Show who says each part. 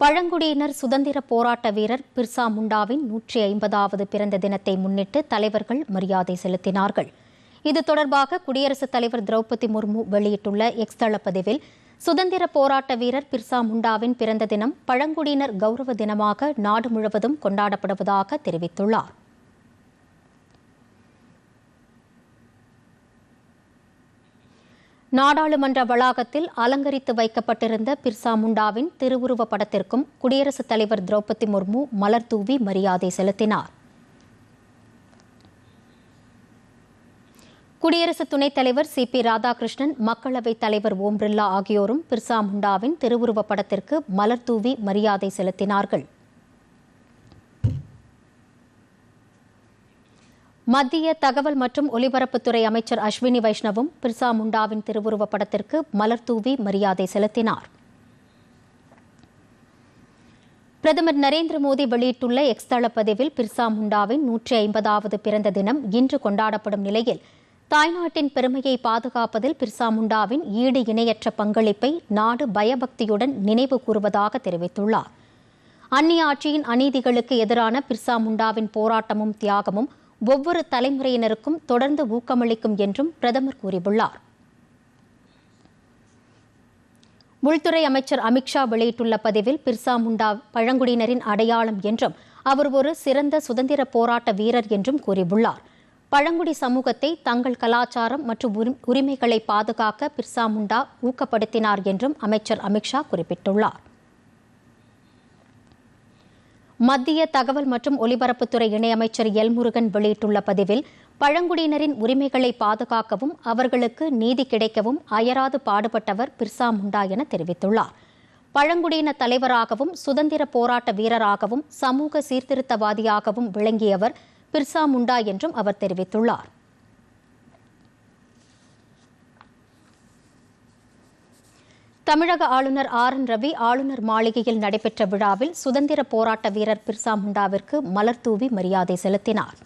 Speaker 1: பழங்குடியினர் சுதந்திர போராட்ட வீரர் பிர்சா முண்டாவின் நூற்றி ஐம்பதாவது பிறந்த தினத்தை முன்னிட்டு தலைவர்கள் மரியாதை செலுத்தினார்கள். இது தொடர்பாக குடியரசுத் தலைவர் திரௌபதி முர்மு வெளியிட்டுள்ள எக்ஸ் பதிவில் சுதந்திர போராட்ட வீரர் பிர்சா முண்டாவின் பிறந்த தினம் பழங்குடியினர் கௌரவ தினமாக நாடு முழுவதும் கொண்டாடப்படுவதாக தெரிவித்துள்ளார். நாடாளுமன்ற வளாகத்தில் அலங்கரித்து வைக்கப்பட்டிருந்த பிர்சா முண்டாவின் திருவுருவப் படத்திற்கும் குடியரசுத் தலைவர் திரௌபதி முர்மு மலர் தூவி மரியாதை செலுத்தினார். குடியரசு துணைத் தலைவர் சி. பி. ராதாகிருஷ்ணன் மக்களவைத் தலைவர் ஓம் பிர்லா ஆகியோரும் பிர்சா முண்டாவின் திருவுருவப் படத்திற்கு மலர் தூவி மரியாதை செலுத்தினார்கள். மத்திய தகவல் மற்றும் ஒலிபரப்புத்துறை அமைச்சர் அஸ்வினி வைஷ்ணவும் பிர்சா முண்டாவின் திருவுருவப் படத்திற்கு மலர் தூவி மரியாதை செலுத்தினார். பிரதமர் நரேந்திர மோடி வெளியிட்டுள்ள எக்ஸ் தளப்பதிவில் பதிவில் பிர்சா முண்டாவின் நூற்றி ஐம்பதாவது பிறந்த தினம் இன்று கொண்டாடப்படும் நிலையில் தாய்நாட்டின் பெருமையை பாதுகாப்பதில் பிர்சா முண்டாவின் ஈடு இணையற்ற பங்களிப்பை நாடு பயபக்தியுடன் நினைவு கூறுவதாக தெரிவித்துள்ளார். அந்நிய ஆட்சியின் அநீதிகளுக்கு எதிரான பிர்சா முண்டாவின் போராட்டமும் தியாகமும் ஒவ்வொரு தலைமுறையினருக்கும் தொடர்ந்து ஊக்கமளிக்கும் என்றும் பிரதமர் கூறியுள்ளார். உள்துறை அமைச்சர் அமித்ஷா வெளியிட்டுள்ள பதிவில் பிர்சா முண்டா பழங்குடியினரின் அடையாளம் என்றும் அவர் ஒரு சிறந்த சுதந்திர போராட்ட வீரர் என்றும் கூறியுள்ளார். பழங்குடி சமூகத்தை தங்கள் கலாச்சாரம் மற்றும் உரி- உரிமைகளை பாதுகாக்க பிர்சா முண்டா ஊக்கப்படுத்தினார் என்றும் அமைச்சர் அமித்ஷா குறிப்பிட்டுள்ளார். மத்திய தகவல் மற்றும் ஒலிபரப்புத்துறை இணையமைச்சர் எல் முருகன் வெளியிட்டுள்ள பதிவில் பழங்குடியினரின் உரிமைகளை பாதுகாக்கவும் அவர்களுக்கு நீதி கிடைக்கவும் அயராது பாடுபட்டவர் பிர்சா முண்டா என தெரிவித்துள்ளார். பழங்குடியின தலைவராகவும் சுதந்திர போராட்ட வீரராகவும் சமூக சீர்திருத்தவாதியாகவும் விளங்கியவர் பிர்சா முண்டா என்றும் அவர் தெரிவித்துள்ளார். தமிழக ஆளுநர் ஆர் என் ரவி ஆளுநர் மாளிகையில் நடைபெற்ற விழாவில் சுதந்திர போராட்ட வீரர் பிர்சா முண்டாவிற்கு மலர் தூவி மரியாதை செலுத்தினார்.